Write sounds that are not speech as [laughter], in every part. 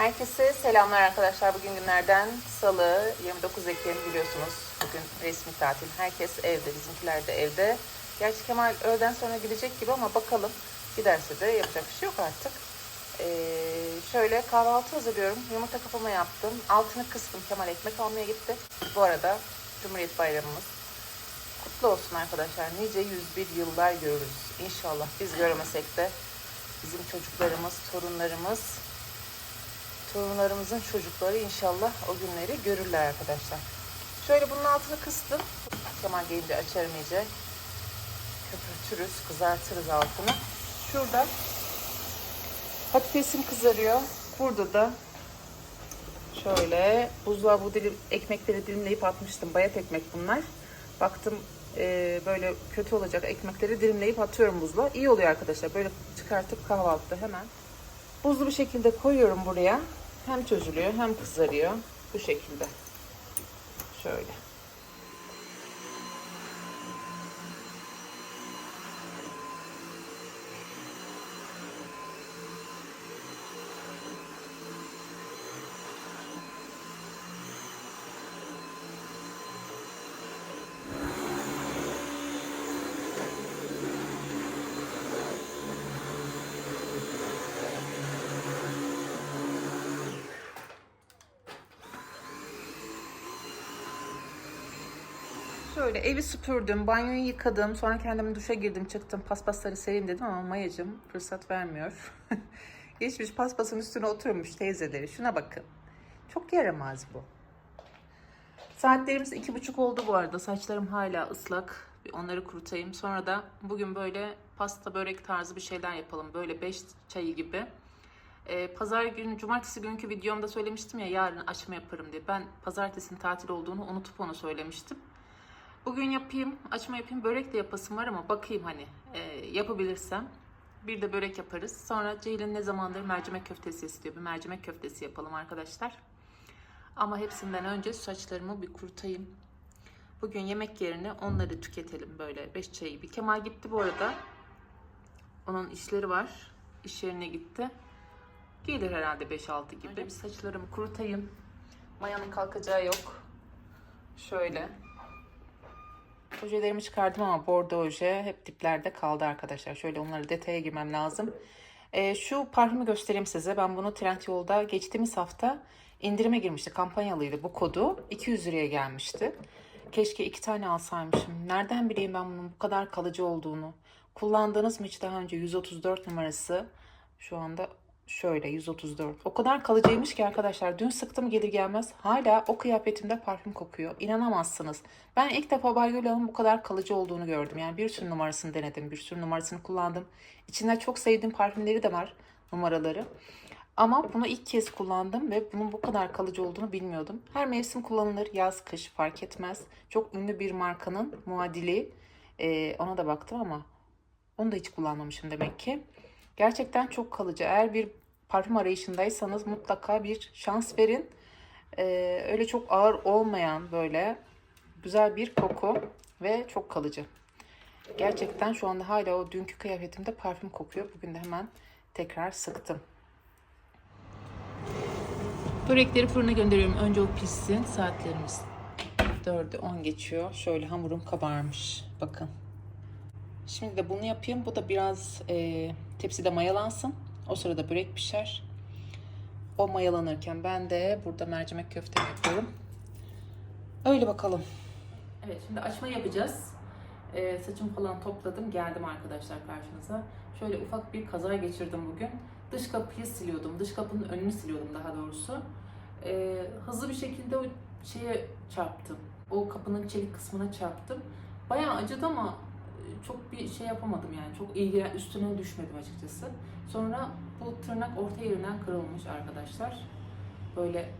Herkese selamlar arkadaşlar. Bugün günlerden salı 29 Ekim biliyorsunuz. Bugün resmi tatil. Herkes evde. Bizimkiler de evde. Gerçi Kemal öğleden sonra gidecek gibi ama bakalım. Giderse de yapacak bir şey yok artık. Ee, şöyle kahvaltı hazırlıyorum. Yumurta kafama yaptım. Altını kıstım. Kemal ekmek almaya gitti. Bu arada Cumhuriyet Bayramımız kutlu olsun arkadaşlar. Nice 101 yıllar görürüz. İnşallah biz göremesek de bizim çocuklarımız, torunlarımız torunlarımızın çocukları inşallah o günleri görürler arkadaşlar. Şöyle bunun altını kıstım. Kemal gelince açarım iyice. Köpürtürüz, kızartırız altını. Şurada patatesim kızarıyor. Burada da şöyle buzluğa bu dilim, ekmekleri dilimleyip atmıştım. Bayat ekmek bunlar. Baktım e, böyle kötü olacak ekmekleri dilimleyip atıyorum buzluğa. İyi oluyor arkadaşlar. Böyle çıkartıp kahvaltıda hemen buzlu bir şekilde koyuyorum buraya. Hem çözülüyor hem kızarıyor. Bu şekilde. Şöyle. Şöyle evi süpürdüm, banyoyu yıkadım, sonra kendimi duşa girdim, çıktım, paspasları sereyim dedim ama Mayacım fırsat vermiyor. [laughs] Geçmiş paspasın üstüne oturmuş teyzeleri. Şuna bakın. Çok yaramaz bu. Saatlerimiz iki buçuk oldu bu arada. Saçlarım hala ıslak. Bir onları kurutayım. Sonra da bugün böyle pasta börek tarzı bir şeyler yapalım. Böyle beş çayı gibi. Ee, pazar günü, cumartesi günkü videomda söylemiştim ya yarın açma yaparım diye. Ben pazartesinin tatil olduğunu unutup onu söylemiştim. Bugün yapayım, açma yapayım. Börek de yapasım var ama bakayım hani e, yapabilirsem. Bir de börek yaparız. Sonra Ceylin ne zamandır mercimek köftesi istiyor. Bir mercimek köftesi yapalım arkadaşlar. Ama hepsinden önce saçlarımı bir kurutayım. Bugün yemek yerine onları tüketelim böyle. Beş çayı gibi. Kemal gitti bu arada. Onun işleri var. İş yerine gitti. Gelir herhalde 5-6 gibi. Önce bir saçlarımı kurutayım. Mayanın kalkacağı yok. Şöyle. Ojelerimi çıkardım ama bordo oje hep diplerde kaldı arkadaşlar. Şöyle onları detaya girmem lazım. Ee, şu parfümü göstereyim size. Ben bunu Trendyol'da geçtiğimiz hafta indirime girmişti. Kampanyalıydı bu kodu. 200 liraya gelmişti. Keşke iki tane alsaymışım. Nereden bileyim ben bunun bu kadar kalıcı olduğunu. Kullandınız mı hiç daha önce 134 numarası. Şu anda şöyle 134. O kadar kalıcıymış ki arkadaşlar. Dün sıktım gelir gelmez hala o kıyafetimde parfüm kokuyor. İnanamazsınız. Ben ilk defa Baygöl'ün bu kadar kalıcı olduğunu gördüm. Yani bir sürü numarasını denedim. Bir sürü numarasını kullandım. İçinde çok sevdiğim parfümleri de var numaraları. Ama bunu ilk kez kullandım ve bunun bu kadar kalıcı olduğunu bilmiyordum. Her mevsim kullanılır. Yaz, kış fark etmez. Çok ünlü bir markanın muadili. Ee, ona da baktım ama onu da hiç kullanmamışım demek ki. Gerçekten çok kalıcı. Eğer bir parfüm arayışındaysanız mutlaka bir şans verin. Ee, öyle çok ağır olmayan böyle güzel bir koku ve çok kalıcı. Gerçekten şu anda hala o dünkü kıyafetimde parfüm kokuyor. Bugün de hemen tekrar sıktım. Börekleri fırına gönderiyorum. Önce o pişsin. Saatlerimiz 4'ü 10 geçiyor. Şöyle hamurum kabarmış. Bakın. Şimdi de bunu yapayım. Bu da biraz e, tepside mayalansın. O sırada börek pişer. O mayalanırken ben de burada mercimek köfte yapıyorum. Öyle bakalım. Evet şimdi açma yapacağız. E, saçımı falan topladım. Geldim arkadaşlar karşınıza. Şöyle ufak bir kaza geçirdim bugün. Dış kapıyı siliyordum. Dış kapının önünü siliyordum daha doğrusu. E, hızlı bir şekilde o şeye çarptım. O kapının çelik kısmına çarptım. Bayağı acıdı ama çok bir şey yapamadım yani. Çok ilgilen üstüne düşmedim açıkçası. Sonra bu tırnak orta yerinden kırılmış arkadaşlar. Böyle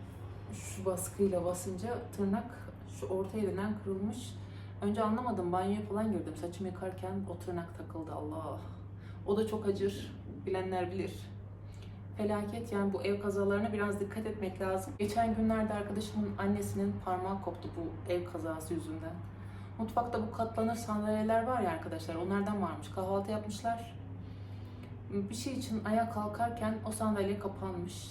şu baskıyla basınca tırnak şu orta yerinden kırılmış. Önce anlamadım. Banyoya falan girdim. Saçımı yıkarken o tırnak takıldı. Allah. O da çok acır. Bilenler bilir. Felaket yani bu ev kazalarına biraz dikkat etmek lazım. Geçen günlerde arkadaşımın annesinin parmağı koptu bu ev kazası yüzünden. Mutfakta bu katlanır sandalyeler var ya arkadaşlar onlardan varmış. Kahvaltı yapmışlar. Bir şey için ayağa kalkarken o sandalye kapanmış.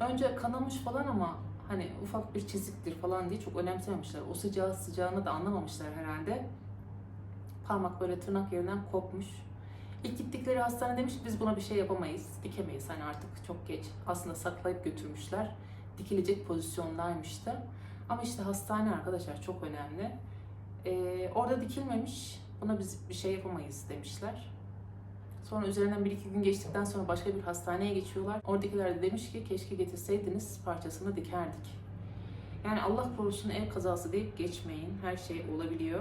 Önce kanamış falan ama hani ufak bir çiziktir falan diye çok önemsememişler. O sıcağı sıcağını da anlamamışlar herhalde. Parmak böyle tırnak yerinden kopmuş. İlk gittikleri hastane demiş ki biz buna bir şey yapamayız, dikemeyiz. Hani artık çok geç. Aslında saklayıp götürmüşler. Dikilecek pozisyondaymıştı. Ama işte hastane arkadaşlar çok önemli. Ee, orada dikilmemiş. Buna biz bir şey yapamayız demişler. Sonra üzerinden bir iki gün geçtikten sonra başka bir hastaneye geçiyorlar. Oradakiler de demiş ki keşke getirseydiniz parçasını dikerdik. Yani Allah korusun ev kazası deyip geçmeyin. Her şey olabiliyor.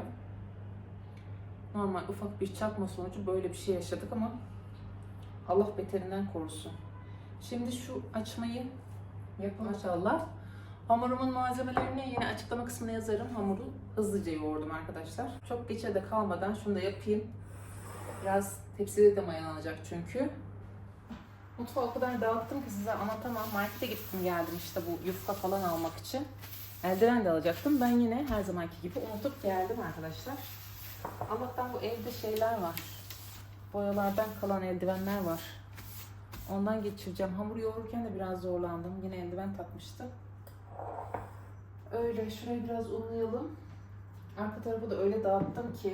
Normal ufak bir çarpma sonucu böyle bir şey yaşadık ama Allah beterinden korusun. Şimdi şu açmayı yapalım inşallah. Hamurumun malzemelerini yine açıklama kısmına yazarım. Hamuru hızlıca yoğurdum arkadaşlar. Çok geçe de kalmadan şunu da yapayım. Biraz tepside de mayalanacak çünkü. Mutfağı o kadar dağıttım ki size anlatamam. Markete gittim geldim işte bu yufka falan almak için. Eldiven de alacaktım. Ben yine her zamanki gibi unutup geldim arkadaşlar. Allah'tan bu evde şeyler var. Boyalardan kalan eldivenler var. Ondan geçireceğim. Hamur yoğururken de biraz zorlandım. Yine eldiven takmıştım. Öyle. Şurayı biraz unlayalım. Arka tarafı da öyle dağıttım ki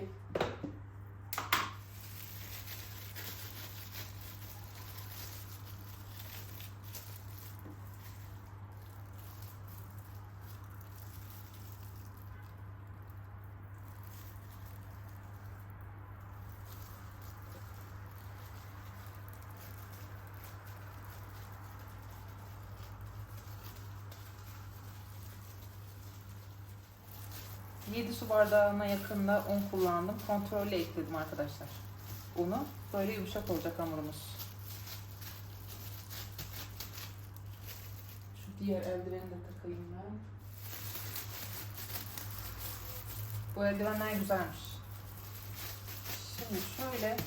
Yedi su bardağına yakında un kullandım. Kontrolle ekledim arkadaşlar. Unu. Böyle yumuşak olacak hamurumuz. Şu diğer eldiveni de takayım ben. Bu eldivenler güzelmiş. Şimdi şöyle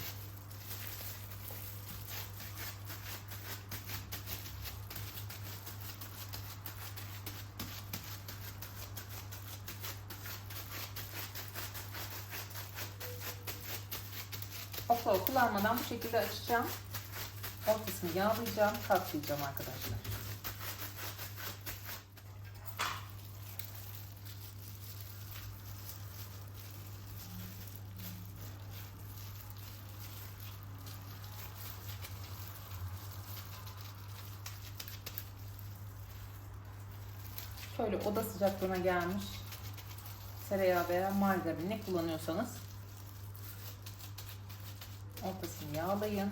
oklava kullanmadan bu şekilde açacağım. Ortasını yağlayacağım, katlayacağım arkadaşlar. Şöyle oda sıcaklığına gelmiş tereyağı veya margarin ne kullanıyorsanız ortasını yağlayın.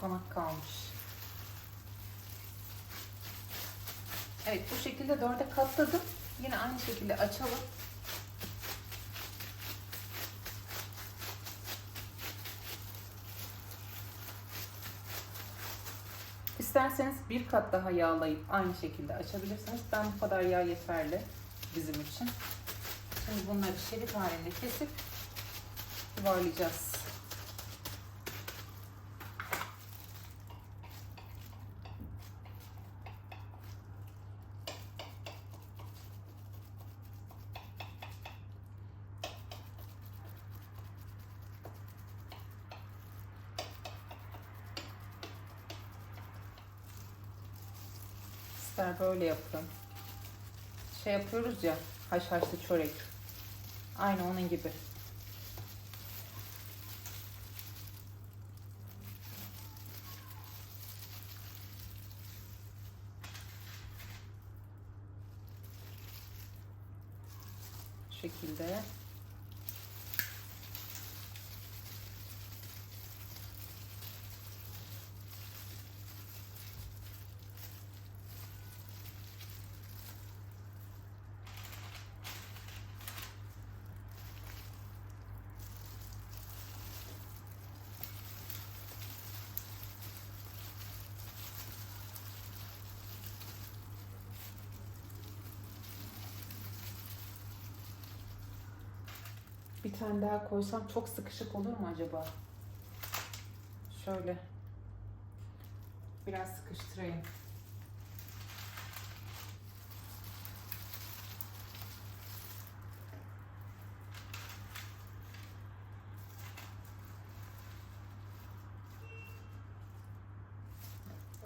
Ispanak kalmış. Evet bu şekilde dörde katladım. Yine aynı şekilde açalım. İsterseniz bir kat daha yağlayıp aynı şekilde açabilirsiniz. Ben bu kadar yağ yeterli bizim için. Şimdi bunları şerit halinde kesip yuvarlayacağız. Böyle yapın. Şey yapıyoruz ya, haşhaşlı çörek. Aynı onun gibi. Şekilde. Bir tane daha koysam çok sıkışık olur mu acaba? Şöyle. Biraz sıkıştırayım.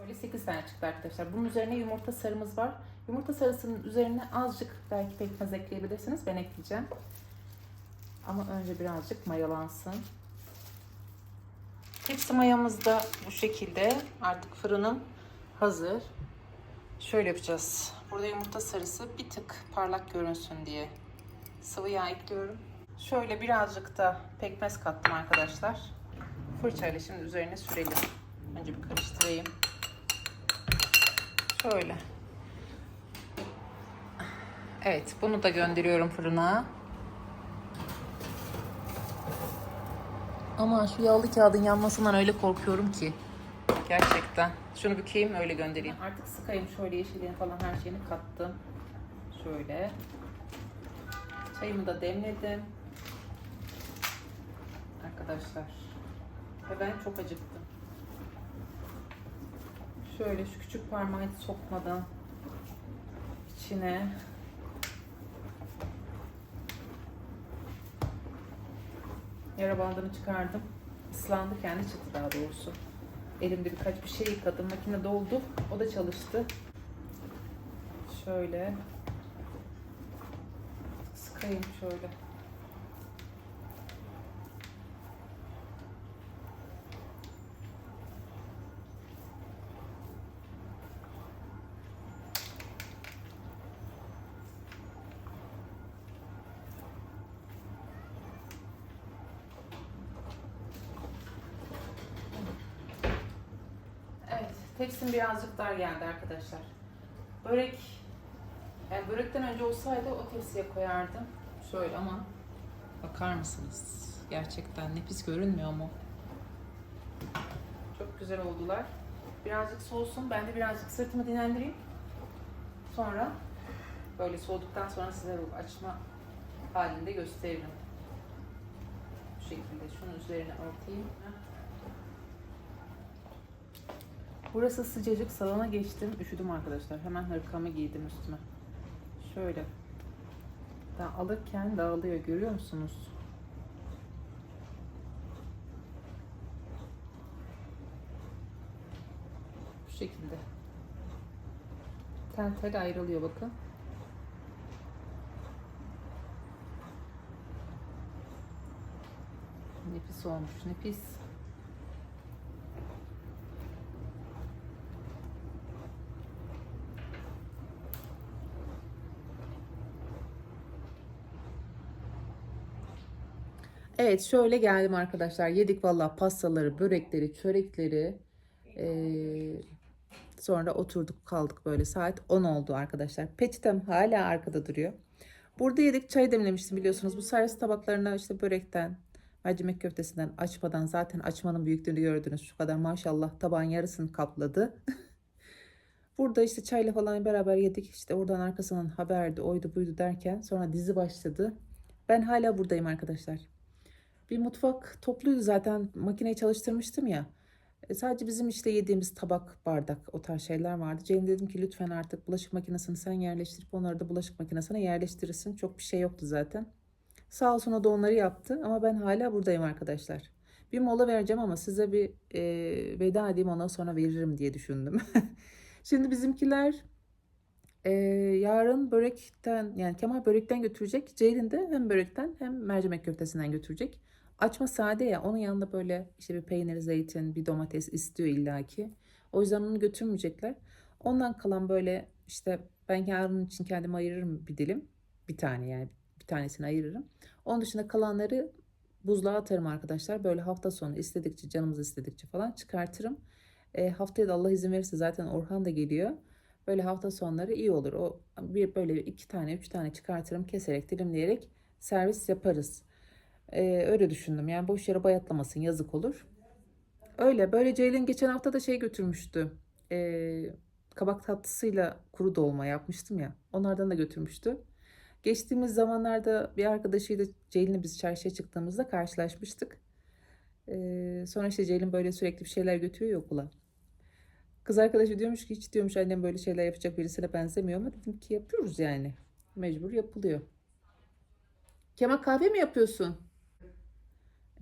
Böyle 8 tane çıktı arkadaşlar. Bunun üzerine yumurta sarımız var. Yumurta sarısının üzerine azıcık belki pekmez ekleyebilirsiniz. Ben ekleyeceğim. Ama önce birazcık mayalansın. Tepsi mayamız da bu şekilde. Artık fırınım hazır. Şöyle yapacağız. Burada yumurta sarısı bir tık parlak görünsün diye sıvı yağ ekliyorum. Şöyle birazcık da pekmez kattım arkadaşlar. Fırçayla şimdi üzerine sürelim. Önce bir karıştırayım. Şöyle. Evet, bunu da gönderiyorum fırına. Ama şu yağlı kağıdın yanmasından öyle korkuyorum ki. Gerçekten. Şunu bükeyim öyle göndereyim. Artık sıkayım şöyle yeşilliğini falan her şeyini kattım. Şöyle. Çayımı da demledim. Arkadaşlar. Ve ben çok acıktım. Şöyle şu küçük parmağı sokmadan içine yara bandını çıkardım. Islandı kendi çıktı daha doğrusu. Elimde birkaç bir şey yıkadım. Makine doldu. O da çalıştı. Şöyle sıkayım şöyle. Evet, tepsim birazcık dar geldi arkadaşlar. Börek, yani börekten önce olsaydı o tepsiye koyardım. Şöyle ama bakar mısınız? Gerçekten nefis görünmüyor mu? Çok güzel oldular. Birazcık soğusun. Ben de birazcık sırtımı dinlendireyim. Sonra böyle soğuduktan sonra size bu açma halinde gösteririm. Bu şekilde şunun üzerine örteyim. Burası sıcacık salona geçtim. Üşüdüm arkadaşlar. Hemen hırkamı giydim üstüme. Şöyle. Daha alırken dağılıyor görüyor musunuz? Bu şekilde. Tel tel ayrılıyor bakın. Nefis olmuş. Nefis. Evet şöyle geldim arkadaşlar. Yedik valla pastaları, börekleri, çörekleri. Ee, sonra oturduk kaldık böyle saat 10 oldu arkadaşlar. Peçetem hala arkada duruyor. Burada yedik çay demlemiştim biliyorsunuz. Bu servis tabaklarına işte börekten, mercimek köftesinden, açmadan zaten açmanın büyüklüğünü gördünüz. Şu kadar maşallah tabağın yarısını kapladı. [laughs] Burada işte çayla falan beraber yedik. İşte oradan arkasından haberdi, oydu buydu derken sonra dizi başladı. Ben hala buradayım arkadaşlar. Bir mutfak topluydu zaten makineyi çalıştırmıştım ya. E, sadece bizim işte yediğimiz tabak, bardak o tarz şeyler vardı. Ceylin dedim ki lütfen artık bulaşık makinesini sen yerleştirip onları da bulaşık makinesine yerleştirirsin. Çok bir şey yoktu zaten. Sağ olsun o da onları yaptı ama ben hala buradayım arkadaşlar. Bir mola vereceğim ama size bir e, veda edeyim ondan sonra veririm diye düşündüm. [laughs] Şimdi bizimkiler e, yarın börekten yani Kemal börekten götürecek. Ceylin de hem börekten hem mercimek köftesinden götürecek. Açma sade ya onun yanında böyle işte bir peynir, zeytin, bir domates istiyor illaki. O yüzden onu götürmeyecekler. Ondan kalan böyle işte ben yarın için kendime ayırırım bir dilim. Bir tane yani bir tanesini ayırırım. Onun dışında kalanları buzluğa atarım arkadaşlar. Böyle hafta sonu istedikçe canımız istedikçe falan çıkartırım. E, haftaya da Allah izin verirse zaten Orhan da geliyor. Böyle hafta sonları iyi olur. O bir böyle iki tane, üç tane çıkartırım keserek, dilimleyerek servis yaparız. Ee, öyle düşündüm. Yani boş yere bayatlamasın, yazık olur. Öyle. Böyle Ceylin geçen hafta da şey götürmüştü. Ee, kabak tatlısıyla kuru dolma yapmıştım ya. Onlardan da götürmüştü. Geçtiğimiz zamanlarda bir arkadaşıyla Ceylin'le biz çarşıya çıktığımızda karşılaşmıştık. Ee, sonra işte Ceylin böyle sürekli bir şeyler götürüyor ya okula. Kız arkadaşı diyormuş ki hiç diyormuş annem böyle şeyler yapacak birisine benzemiyor ama dedim ki yapıyoruz yani. Mecbur yapılıyor. Kemal kahve mi yapıyorsun?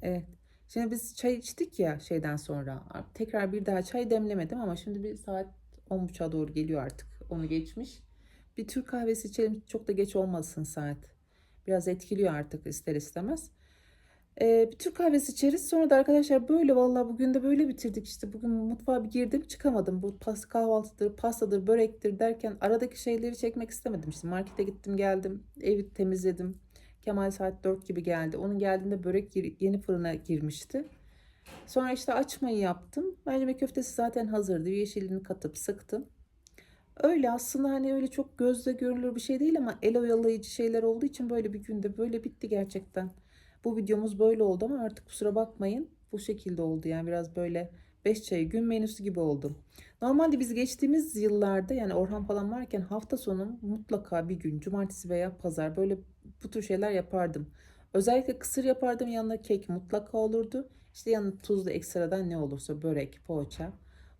Evet. Şimdi biz çay içtik ya şeyden sonra. Tekrar bir daha çay demlemedim ama şimdi bir saat 10.30'a doğru geliyor artık. Onu geçmiş. Bir Türk kahvesi içelim. Çok da geç olmasın saat. Biraz etkiliyor artık ister istemez. Ee, bir Türk kahvesi içeriz. Sonra da arkadaşlar böyle vallahi bugün de böyle bitirdik işte. Bugün mutfağa bir girdim çıkamadım. Bu pas kahvaltıdır, pastadır, börektir derken aradaki şeyleri çekmek istemedim. İşte markete gittim geldim. Evi temizledim. Kemal saat 4 gibi geldi. Onun geldiğinde börek yeni fırına girmişti. Sonra işte açmayı yaptım. Mercimek köftesi zaten hazırdı. Yeşilini katıp sıktım. Öyle aslında hani öyle çok gözle görülür bir şey değil ama el oyalayıcı şeyler olduğu için böyle bir günde böyle bitti gerçekten. Bu videomuz böyle oldu ama artık kusura bakmayın. Bu şekilde oldu yani biraz böyle 5 çayı gün menüsü gibi oldu. Normalde biz geçtiğimiz yıllarda yani Orhan falan varken hafta sonu mutlaka bir gün cumartesi veya pazar böyle bu tür şeyler yapardım. Özellikle kısır yapardım yanına kek mutlaka olurdu. İşte yanına tuzlu ekstradan ne olursa börek, poğaça.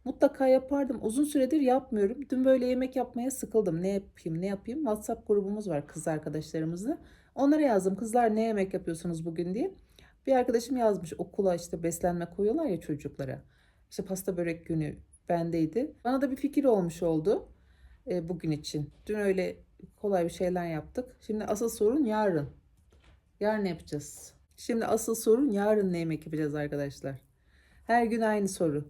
Mutlaka yapardım. Uzun süredir yapmıyorum. Dün böyle yemek yapmaya sıkıldım. Ne yapayım, ne yapayım? WhatsApp grubumuz var kız arkadaşlarımızla. Onlara yazdım. Kızlar ne yemek yapıyorsunuz bugün diye. Bir arkadaşım yazmış okula işte beslenme koyuyorlar ya çocuklara. İşte pasta börek günü bendeydi. Bana da bir fikir olmuş oldu e, bugün için. Dün öyle kolay bir şeyler yaptık. Şimdi asıl sorun yarın. Yarın ne yapacağız? Şimdi asıl sorun yarın ne yemek yapacağız arkadaşlar. Her gün aynı soru.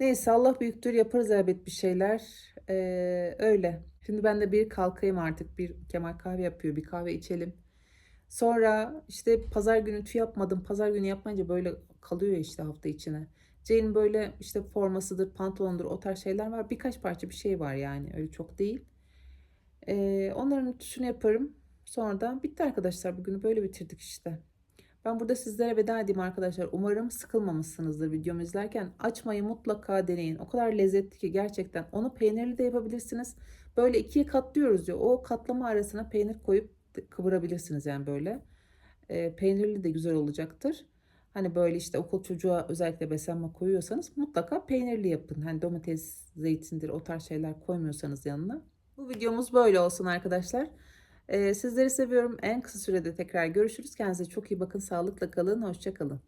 Neyse Allah büyüktür yaparız elbet bir şeyler. Ee, öyle. Şimdi ben de bir kalkayım artık. Bir Kemal kahve yapıyor. Bir kahve içelim. Sonra işte pazar günü tüy yapmadım. Pazar günü yapmayınca böyle kalıyor işte hafta içine. Ceylin böyle işte formasıdır, pantolondur o tarz şeyler var. Birkaç parça bir şey var yani öyle çok değil. Ee, onların ütüsünü yaparım. Sonra da bitti arkadaşlar. Bugünü böyle bitirdik işte. Ben burada sizlere veda edeyim arkadaşlar. Umarım sıkılmamışsınızdır videomu izlerken. Açmayı mutlaka deneyin. O kadar lezzetli ki gerçekten. Onu peynirli de yapabilirsiniz. Böyle ikiye katlıyoruz ya. O katlama arasına peynir koyup kıvırabilirsiniz yani böyle. E, peynirli de güzel olacaktır. Hani böyle işte okul çocuğa özellikle beslenme koyuyorsanız mutlaka peynirli yapın. Hani domates, zeytindir o tarz şeyler koymuyorsanız yanına. Bu videomuz böyle olsun arkadaşlar. Ee, sizleri seviyorum. En kısa sürede tekrar görüşürüz. Kendinize çok iyi bakın. Sağlıkla kalın. Hoşça kalın.